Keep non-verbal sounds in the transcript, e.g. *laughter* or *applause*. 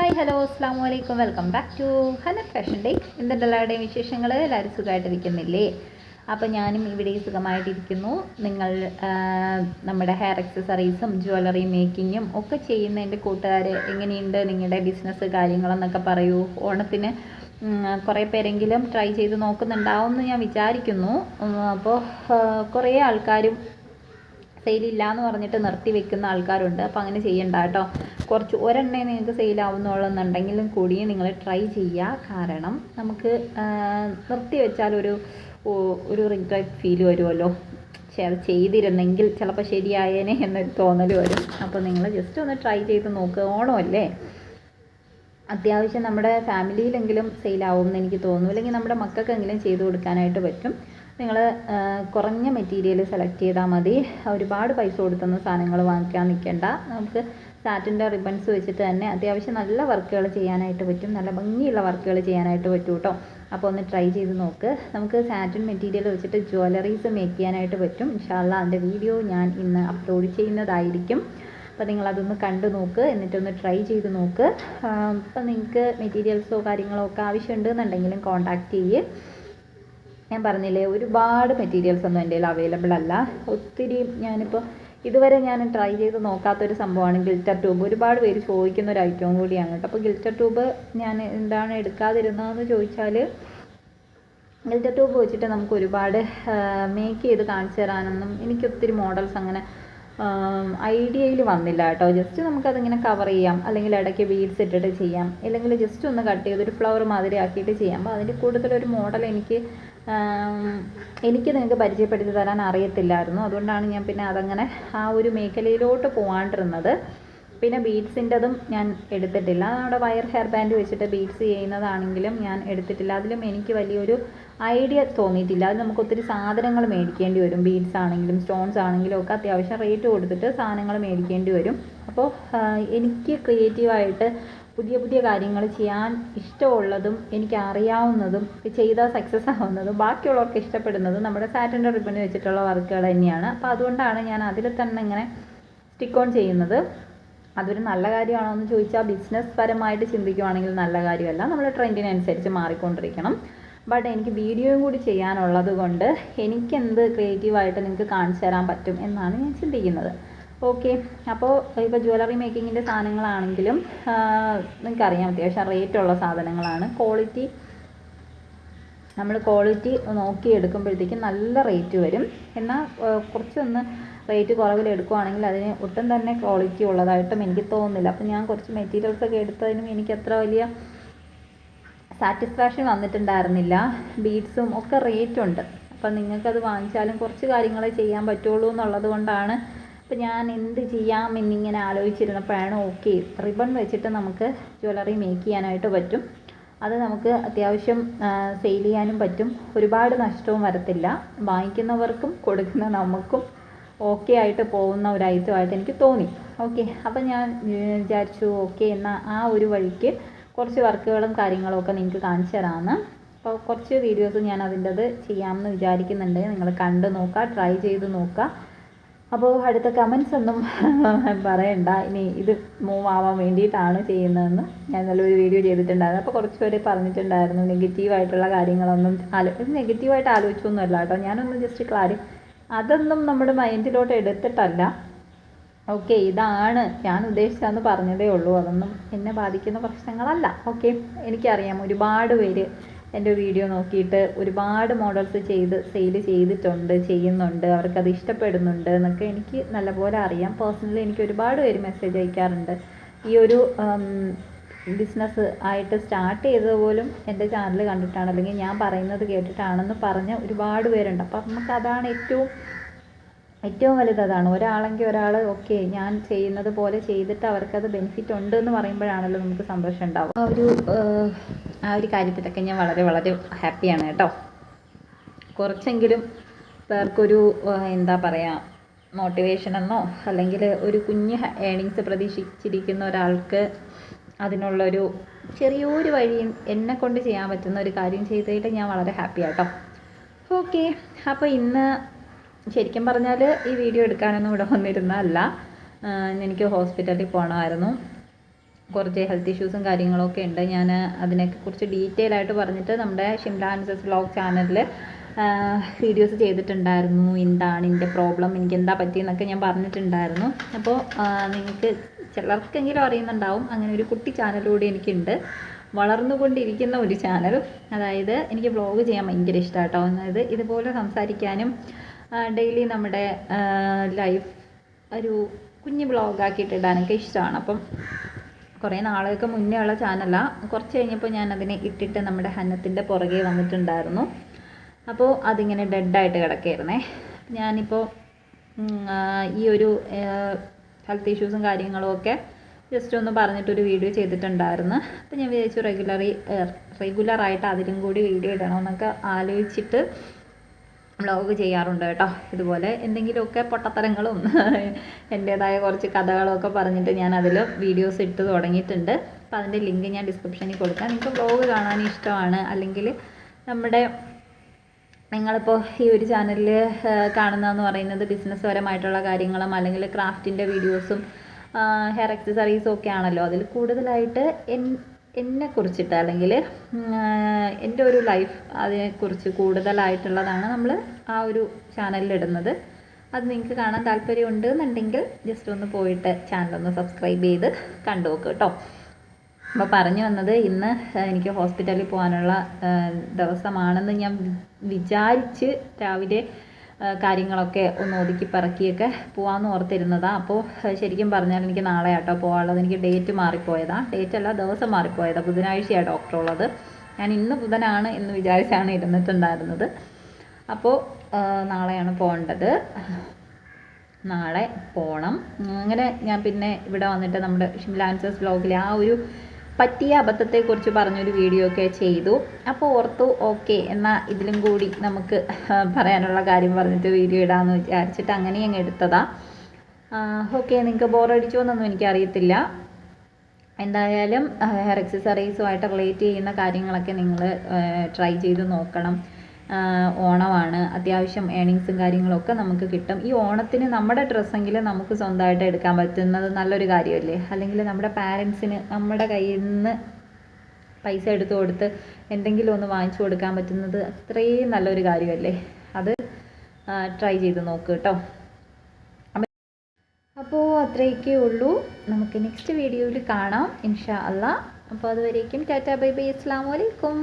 Hi hello അസ്സാം വലൈക്കും welcome back to ഹനർ ഫാഷൻ ഡേ എന്തുണ്ട് എല്ലാവരുടെയും വിശേഷങ്ങൾ എല്ലാവരും സുഖമായിട്ടിരിക്കുന്നില്ലേ അപ്പോൾ ഞാനും ഇവിടെ സുഖമായിട്ടിരിക്കുന്നു. നിങ്ങൾ നമ്മുടെ ഹെയർ അക്സസറീസും ജ്വല്ലറി മേക്കിങ്ങും ഒക്കെ ചെയ്യുന്ന എന്റെ കൂട്ടുകാർ എങ്ങനെയുണ്ട്? നിങ്ങളുടെ ബിസിനസ് കാര്യങ്ങളെന്നൊക്കെ പറയൂ. ഓണത്തിന് കുറേ പേരെങ്കിലും ട്രൈ ചെയ്ത് നോക്കുന്നുണ്ടാവും എന്ന് ഞാൻ വിചാരിക്കുന്നു. അപ്പോൾ കുറേ ആൾക്കാരും സെയിലില്ല എന്ന് പറഞ്ഞിട്ട് നിർത്തി വെക്കുന്ന ആൾക്കാരുണ്ട്. അപ്പോൾ അങ്ങനെ ചെയ്യണ്ട കേട്ടോ. കുറച്ച് ഒരെണ്ണേ നിങ്ങൾക്ക് സെയിലാവുന്നുള്ളെന്നുണ്ടെങ്കിലും കൂടി നിങ്ങൾ ട്രൈ ചെയ്യുക കാരണം നമുക്ക് നിർത്തി വെച്ചാൽ ഒരു ഒരു റിഗ്രറ്റ് ഫീൽ വരുമല്ലോ. അത് ചെയ്തിരുന്നെങ്കിൽ ചിലപ്പോൾ ശരിയായേനെ എന്നൊരു തോന്നൽ വരും. അപ്പോൾ നിങ്ങൾ ജസ്റ്റ് ഒന്ന് ട്രൈ ചെയ്ത് നോക്കുക ഓണമല്ലേ? അത്യാവശ്യം നമ്മുടെ ഫാമിലിയിലെങ്കിലും സെയിലാവും എന്ന് എനിക്ക് തോന്നുന്നു. അല്ലെങ്കിൽ നമ്മുടെ മക്കൾക്കെങ്കിലും ചെയ്തു കൊടുക്കാനായിട്ട് പറ്റും. നിങ്ങൾ കുറഞ്ഞ മെറ്റീരിയൽ സെലക്ട് ചെയ്താൽ മതി. ഒരുപാട് പൈസ കൊടുത്തൊന്നും സാധനങ്ങൾ വാങ്ങിക്കാൻ നിൽക്കേണ്ട നമുക്ക് സാറ്റിന്റെ റിബൺസ് വെച്ചിട്ട് തന്നെ അത്യാവശ്യം നല്ല വർക്കുകൾ ചെയ്യാനായിട്ട് പറ്റും. നല്ല ഭംഗിയുള്ള വർക്കുകൾ ചെയ്യാനായിട്ട് പറ്റും കേട്ടോ അപ്പോൾ ഒന്ന് ട്രൈ ചെയ്ത് നോക്ക്. നമുക്ക് സാറ്റിൻ മെറ്റീരിയൽ വെച്ചിട്ട് ജ്വല്ലറീസ് മേക്ക് ചെയ്യാനായിട്ട് പറ്റും. ഇൻഷാല്ല അതിന്റെ വീഡിയോ ഞാൻ ഇന്ന് അപ്ലോഡ് ചെയ്യുന്നതായിരിക്കും. അപ്പോൾ നിങ്ങൾ അതൊന്ന് കണ്ടു നോക്ക്. എന്നിട്ടൊന്ന് ട്രൈ ചെയ്ത് നോക്ക്. അപ്പോൾ നിങ്ങൾക്ക് മെറ്റീരിയൽസോ കാര്യങ്ങളോ ഒക്കെ ആവശ്യമുണ്ടെന്നുണ്ടെങ്കിലും കോൺടാക്റ്റ് ചെയ്യ്. ഞാൻ പറഞ്ഞില്ലേ ഒരുപാട് മെറ്റീരിയൽസ് ഒന്നും എന്റെ കയ്യിൽ അവൈലബിൾ അല്ല. ഒത്തിരി ഞാനിപ്പോൾ ഇതുവരെ ഞാൻ ട്രൈ ചെയ്ത് നോക്കാത്തൊരു സംഭവമാണ് ഗിൽറ്റർ ട്യൂബ് ഒരുപാട് പേര് ചോദിക്കുന്ന ഒരു ഐറ്റവും കൂടിയാണ് കേട്ടോ. അപ്പോൾ ഗിൽറ്റർ ട്യൂബ് ഞാൻ എന്താണ് എടുക്കാതിരുന്നതെന്ന് ചോദിച്ചാൽ ഗിൽറ്റർ ട്യൂബ് വെച്ചിട്ട് നമുക്ക് ഒരുപാട് മേക്ക് ചെയ്ത് കാണിച്ചു തരാനൊന്നും എനിക്ക് ഒത്തിരി മോഡൽസ് അങ്ങനെ ഐഡിയയിൽ വന്നില്ല കേട്ടോ. ജസ്റ്റ് നമുക്കതിങ്ങനെ കവർ ചെയ്യാം. അല്ലെങ്കിൽ ഇടയ്ക്ക് ബീഡ്സ് ഇട്ടിട്ട് ചെയ്യാം. അല്ലെങ്കിൽ ജസ്റ്റ് ഒന്ന് കട്ട് ചെയ്ത് ഒരു ഫ്ലവർ മാതിരി ആക്കിയിട്ട് ചെയ്യാം. അപ്പോൾ അതിന്റെ കൂടുതലൊരു മോഡൽ എനിക്ക് എനിക്ക് നിങ്ങൾക്ക് പരിചയപ്പെടുത്തി തരാൻ അറിയത്തില്ലായിരുന്നു. അതുകൊണ്ടാണ് ഞാൻ പിന്നെ അതങ്ങനെ ആ ഒരു മേഖലയിലോട്ട് പോകാണ്ടിരുന്നത് പിന്നെ ബീഡ്സിന്റെതും ഞാൻ എടുത്തിട്ടില്ല. നമ്മുടെ വയർ ഹെയർ ബാൻഡ് വെച്ചിട്ട് ബീഡ്സ് ചെയ്യുന്നതാണെങ്കിലും ഞാൻ എടുത്തിട്ടില്ല. അതിലും എനിക്ക് വലിയൊരു ഐഡിയ തോന്നിയിട്ടില്ല. അത് നമുക്ക് ഒത്തിരി സാധനങ്ങൾ മേടിക്കേണ്ടി വരും. ബീഡ്സ് ആണെങ്കിലും സ്റ്റോൺസ് ആണെങ്കിലും ഒക്കെ അത്യാവശ്യം റേറ്റ് കൊടുത്തിട്ട് സാധനങ്ങൾ മേടിക്കേണ്ടി വരും. അപ്പോൾ എനിക്ക് ക്രിയേറ്റീവായിട്ട് പുതിയ പുതിയ കാര്യങ്ങൾ ചെയ്യാൻ ഇഷ്ടമുള്ളതും എനിക്ക് അറിയാവുന്നതും ചെയ്താൽ സക്സസ് ആവുന്നതും ബാക്കിയുള്ളവർക്ക് ഇഷ്ടപ്പെടുന്നതും നമ്മുടെ സാറ്റന്റെ റിബൺ വെച്ചിട്ടുള്ള വർക്കുകൾ തന്നെയാണ്. അപ്പോൾ അതുകൊണ്ടാണ് ഞാൻ അതിൽ തന്നെ ഇങ്ങനെ സ്റ്റിക്ക് ഓൺ ചെയ്യുന്നത്. അതൊരു നല്ല കാര്യമാണോ എന്ന് ചോദിച്ചാൽ ബിസിനസ് പരമായിട്ട് ചിന്തിക്കുവാണെങ്കിൽ നല്ല കാര്യമല്ല. നമ്മൾ ട്രെൻഡിനനുസരിച്ച് മാറിക്കൊണ്ടിരിക്കണം. ബട്ട് എനിക്ക് വീഡിയോയും കൂടി ചെയ്യാനുള്ളത് കൊണ്ട് എനിക്കെന്ത് ക്രിയേറ്റീവായിട്ട് നിങ്ങൾക്ക് കാണിച്ചു തരാൻ പറ്റും എന്നാണ് ഞാൻ ചിന്തിക്കുന്നത്. ഓക്കെ അപ്പോൾ ഇപ്പോൾ ജ്വല്ലറി മേക്കിങ്ങിന്റെ സാധനങ്ങളാണെങ്കിലും നിങ്ങൾക്കറിയാം അത്യാവശ്യം റേറ്റുള്ള സാധനങ്ങളാണ്. ക്വാളിറ്റി നമ്മൾ ക്വാളിറ്റി നോക്കി എടുക്കുമ്പോഴത്തേക്കും നല്ല റേറ്റ് വരും. എന്നാൽ കുറച്ചൊന്ന് റേറ്റ് കുറവിൽ എടുക്കുവാണെങ്കിൽ അതിന് ഒട്ടും തന്നെ ക്വാളിറ്റി ഉള്ളതായിട്ടും എനിക്ക് തോന്നുന്നില്ല. അപ്പം ഞാൻ കുറച്ച് മെറ്റീരിയൽസ് ഒക്കെ എടുത്തതിനും എനിക്ക് അത്ര വലിയ സാറ്റിസ്ഫാക്ഷൻ വന്നിട്ടുണ്ടായിരുന്നില്ല. ബീഡ്സും ഒക്കെ റേറ്റ് ഉണ്ട്. അപ്പം നിങ്ങൾക്കത് വാങ്ങിച്ചാലും കുറച്ച് കാര്യങ്ങളെ ചെയ്യാൻ പറ്റുള്ളൂ എന്നുള്ളത് കൊണ്ടാണ് ഇപ്പം ഞാൻ എന്ത് ചെയ്യാം എന്നിങ്ങനെ ആലോചിച്ചിരുന്നപ്പോഴാണ് ഓക്കെ റിബൺ വെച്ചിട്ട് നമുക്ക് ജ്വല്ലറി മേക്ക് ചെയ്യാനായിട്ട് പറ്റും. അത് നമുക്ക് അത്യാവശ്യം സെയിൽ ചെയ്യാനും പറ്റും. ഒരുപാട് നഷ്ടവും വരത്തില്ല. വാങ്ങിക്കുന്നവർക്കും കൊടുക്കുന്ന നമുക്കും ഓക്കെ ആയിട്ട് പോകുന്ന ഒരു ഐറ്റമായിട്ട് എനിക്ക് തോന്നി. ഓക്കെ അപ്പം ഞാൻ വിചാരിച്ചു ഓക്കെ എന്നാൽ ആ ഒരു വഴിക്ക് കുറച്ച് വർക്കുകളും കാര്യങ്ങളും ഒക്കെ നിങ്ങൾക്ക് കാണിച്ചു തരാമെന്ന് അപ്പോൾ കുറച്ച് വീഡിയോസ് ഞാൻ അതിന്റെത് ചെയ്യാമെന്ന് വിചാരിക്കുന്നുണ്ട്. നിങ്ങൾ കണ്ട് നോക്കുക ട്രൈ ചെയ്ത് നോക്കുക. അപ്പോൾ അടുത്ത കമൻസ് ഒന്നും *laughs* പറയണ്ട. ഇനി ഇത് മൂവ് ആവാൻ വേണ്ടിയിട്ടാണ് ചെയ്യുന്നതെന്ന് ഞാൻ നല്ലൊരു വീഡിയോ ചെയ്തിട്ടുണ്ടായിരുന്നു. അപ്പോൾ കുറച്ച് പേര് പറഞ്ഞിട്ടുണ്ടായിരുന്നു നെഗറ്റീവായിട്ടുള്ള കാര്യങ്ങളൊന്നും ആലോ നെഗറ്റീവായിട്ട് ആലോചിച്ചൊന്നുമല്ല കേട്ടോ. ഞാനൊന്ന് ജസ്റ്റ് ക്ലാരി അതൊന്നും നമ്മുടെ മൈൻഡിലോട്ട് എടുത്തിട്ടല്ല. ഓക്കെ ഇതാണ് ഞാൻ ഉദ്ദേശിച്ചതെന്ന് പറഞ്ഞതേ ഉള്ളൂ. അതൊന്നും എന്നെ ബാധിക്കുന്ന പ്രശ്നങ്ങളല്ല. ഓക്കെ എനിക്കറിയാം ഒരുപാട് പേര് എന്റെ വീഡിയോ നോക്കിയിട്ട് ഒരുപാട് മോഡൽസ് ചെയ്ത് സെയിൽ ചെയ്തിട്ടുണ്ട് ചെയ്യുന്നുണ്ട് അവർക്കത് ഇഷ്ടപ്പെടുന്നുണ്ട് എന്നൊക്കെ എനിക്ക് നല്ലപോലെ അറിയാം. പേഴ്സണലി എനിക്ക് ഒരുപാട് പേര് മെസ്സേജ് അയക്കാറുണ്ട്. ഈ ഒരു ബിസിനസ് ആയിട്ട് സ്റ്റാർട്ട് ചെയ്തത് പോലും എന്റെ ചാനൽ കണ്ടിട്ടാണ്. അല്ലെങ്കിൽ ഞാൻ പറയുന്നത് കേട്ടിട്ടാണെന്ന് പറഞ്ഞ ഒരുപാട് പേരുണ്ട്. അപ്പം നമുക്ക് അതാണ് ഏറ്റവും ഏറ്റവും വലുത് അതാണ്. ഒരാളെങ്കിൽ ഒരാൾ ഓക്കെ ഞാൻ ചെയ്യുന്നത് പോലെ ചെയ്തിട്ട് അവർക്കത് ബെനിഫിറ്റ് ഉണ്ട് എന്ന് പറയുമ്പോഴാണല്ലോ നമുക്ക് സന്തോഷം ഉണ്ടാവും ആ ഒരു ആ ഒരു കാര്യത്തിലൊക്കെ ഞാൻ വളരെ വളരെ ഹാപ്പിയാണ് കേട്ടോ. കുറച്ചെങ്കിലും പേർക്കൊരു എന്താ പറയുക മോട്ടിവേഷൻ എന്നോ അല്ലെങ്കിൽ ഒരു കുഞ്ഞ് ഏണിങ്സ് പ്രതീക്ഷിച്ചിരിക്കുന്ന ഒരാൾക്ക് അതിനുള്ളൊരു ചെറിയൊരു വഴിയും എന്നെ കൊണ്ട് ചെയ്യാൻ പറ്റുന്ന ഒരു കാര്യം ചെയ്തതിൽ ഞാൻ വളരെ ഹാപ്പിയാണ് കേട്ടോ. ഓക്കെ അപ്പോൾ ഇന്ന് ശരിക്കും പറഞ്ഞാൽ ഈ വീഡിയോ എടുക്കാനൊന്നും ഇവിടെ വന്നിരുന്നതല്ല. എനിക്ക് ഹോസ്പിറ്റലിൽ പോകണമായിരുന്നു കുറച്ച് ഹെൽത്ത് ഇഷ്യൂസും കാര്യങ്ങളൊക്കെ ഉണ്ട്. ഞാൻ അതിനൊക്കെ കുറിച്ച് ഡീറ്റെയിൽ ആയിട്ട് പറഞ്ഞിട്ട് നമ്മുടെ ഷിംല ആൻസസ് വ്ളോഗ് ചാനലിൽ വീഡിയോസ് ചെയ്തിട്ടുണ്ടായിരുന്നു. എന്താണ് എന്റെ പ്രോബ്ലം എനിക്ക് എന്താ പറ്റിയെന്നൊക്കെ ഞാൻ പറഞ്ഞിട്ടുണ്ടായിരുന്നു. അപ്പോൾ നിങ്ങൾക്ക് ചിലർക്കെങ്കിലും അറിയുന്നുണ്ടാവും. അങ്ങനെ ഒരു കുട്ടി ചാനലിലൂടെ എനിക്കുണ്ട്. വളർന്നുകൊണ്ടിരിക്കുന്ന ഒരു ചാനൽ അതായത് എനിക്ക് വ്ളോഗ് ചെയ്യാൻ ഭയങ്കര ഇഷ്ടമാണ് കേട്ടോ അതായത് ഇതുപോലെ സംസാരിക്കാനും ഡെയിലി നമ്മുടെ ലൈഫ് ഒരു കുഞ്ഞ് വ്ളോഗാക്കിയിട്ട് ഇടാനൊക്കെ ഇഷ്ടമാണ്. അപ്പം കുറേ നാളുകൾക്ക് മുന്നേ ഉള്ള ചാനലാണ് കുറച്ച് കഴിഞ്ഞപ്പോൾ ഞാൻ അതിനെ ഇട്ടിട്ട് നമ്മുടെ ഹന്നത്തിന്റെ പുറകെ വന്നിട്ടുണ്ടായിരുന്നു. അപ്പോൾ അതിങ്ങനെ ഡെഡായിട്ട് കിടക്കായിരുന്നേ ഞാനിപ്പോൾ ഈ ഒരു ഹെൽത്ത് ഇഷ്യൂസും കാര്യങ്ങളും ഒക്കെ ജസ്റ്റ് ഒന്ന് പറഞ്ഞിട്ടൊരു വീഡിയോ ചെയ്തിട്ടുണ്ടായിരുന്നു. അപ്പോൾ ഞാൻ വിചാരിച്ചു റെഗുലറി റെഗുലറായിട്ട് അതിലും കൂടി വീഡിയോ ഇടണമെന്നൊക്കെ ആലോചിച്ചിട്ട് വ്ളോഗ് ചെയ്യാറുണ്ട് കേട്ടോ. ഇതുപോലെ എന്തെങ്കിലുമൊക്കെ പൊട്ടത്തരങ്ങളും *laughs* എന്റേതായ കുറച്ച് കഥകളൊക്കെ പറഞ്ഞിട്ട് ഞാൻ അതിൽ വീഡിയോസ് ഇട്ട് തുടങ്ങിയിട്ടുണ്ട്. അപ്പോൾ അതിന്റെ ലിങ്ക് ഞാൻ ഡിസ്ക്രിപ്ഷനിൽ കൊടുക്കാം. നിങ്ങൾക്ക് വ്ളോഗ് കാണാൻ ഇഷ്ടമാണ് അല്ലെങ്കിൽ നമ്മുടെ നിങ്ങളിപ്പോൾ ഈ ഒരു ചാനലിൽ കാണുന്നതെന്ന് പറയുന്നത് ബിസിനസ് പരമായിട്ടുള്ള കാര്യങ്ങളും അല്ലെങ്കിൽ ക്രാഫ്റ്റിന്റെ വീഡിയോസും ഹെയർ ആക്സസറീസും ഒക്കെ ആണല്ലോ. അതിൽ കൂടുതലായിട്ട് എന്നെ കുറിച്ചിട്ട് അല്ലെങ്കിൽ എന്റെ ഒരു ലൈഫ് അതിനെക്കുറിച്ച് കൂടുതലായിട്ടുള്ളതാണ് നമ്മൾ ആ ഒരു ചാനലിൽ ഇടുന്നത്. അത് നിങ്ങൾക്ക് കാണാൻ താല്പര്യമുണ്ട് എന്നുണ്ടെങ്കിൽ ജസ്റ്റ് ഒന്ന് പോയിട്ട് ചാനലൊന്ന് സബ്സ്ക്രൈബ് ചെയ്ത് കണ്ടു നോക്കുക കേട്ടോ. അപ്പോൾ പറഞ്ഞു വന്നത് ഇന്ന് എനിക്ക് ഹോസ്പിറ്റലിൽ പോകാനുള്ള ദിവസമാണെന്ന് ഞാൻ വിചാരിച്ച് രാവിലെ കാര്യങ്ങളൊക്കെ ഒന്ന് ഒതുക്കി പറക്കിയൊക്കെ പോകാമെന്ന് ഓർത്തിരുന്നതാണ് അപ്പോൾ ശരിക്കും പറഞ്ഞാൽ എനിക്ക് നാളെ ആട്ടോ പോകാനുള്ളത് എനിക്ക് ഡേറ്റ് മാറിപ്പോയതാണ് ഡേറ്റ് അല്ല ദിവസം മാറിപ്പോയതാണ് ബുധനാഴ്ചയാണ് ഡോക്ടർ ഉള്ളത് ഞാൻ ഇന്ന് ബുധനാണ് എന്ന് വിചാരിച്ചാണ് ഇരുന്നിട്ടുണ്ടായിരുന്നത്. അപ്പോൾ നാളെയാണ് പോകേണ്ടത്. നാളെ പോകണം അങ്ങനെ ഞാൻ പിന്നെ ഇവിടെ വന്നിട്ട് നമ്മുടെ ഷിംലാൻസേഴ്സ് ബ്ലോഗിലെ ആ ഒരു പറ്റിയ അബദ്ധത്തെക്കുറിച്ച് പറഞ്ഞൊരു വീഡിയോ ഒക്കെ ചെയ്തു. അപ്പോൾ ഓർത്തു ഓക്കെ എന്നാൽ ഇതിലും കൂടി നമുക്ക് പറയാനുള്ള കാര്യം പറഞ്ഞിട്ട് വീഡിയോ ഇടാമെന്ന് വിചാരിച്ചിട്ട് അങ്ങനെ അങ്ങ് എടുത്തതാ. ഓക്കെ നിങ്ങൾക്ക് ബോറടിച്ചോ എന്നൊന്നും എനിക്കറിയത്തില്ല. എന്തായാലും ഹെയർ എക്സസറീസുമായിട്ട് റിലേറ്റ് ചെയ്യുന്ന കാര്യങ്ങളൊക്കെ നിങ്ങൾ ട്രൈ ചെയ്ത് നോക്കണം. ഓണമാണ്. അത്യാവശ്യം ഏണിങ്സും കാര്യങ്ങളൊക്കെ നമുക്ക് കിട്ടും. ഈ ഓണത്തിന് നമ്മുടെ ഡ്രസ്സെങ്കിലും നമുക്ക് സ്വന്തമായിട്ട് എടുക്കാൻ പറ്റുന്നത് നല്ലൊരു കാര്യമല്ലേ? അല്ലെങ്കിൽ നമ്മുടെ പാരൻസിന് നമ്മുടെ കയ്യിൽ നിന്ന് പൈസ എടുത്തു കൊടുത്ത് എന്തെങ്കിലും ഒന്ന് വാങ്ങിച്ചു കൊടുക്കാൻ പറ്റുന്നത് അത്രയും നല്ലൊരു കാര്യമല്ലേ? അത് ട്രൈ ചെയ്ത് നോക്ക് കേട്ടോ. അപ്പോൾ അത്രയൊക്കെ ഉള്ളൂ. നമുക്ക് നെക്സ്റ്റ് വീഡിയോയിൽ കാണാം. ഇൻഷാ അല്ല അപ്പോൾ അതുവരേക്കും ടാറ്റാ ബൈ ബൈ. അസ്സാം വലൈക്കും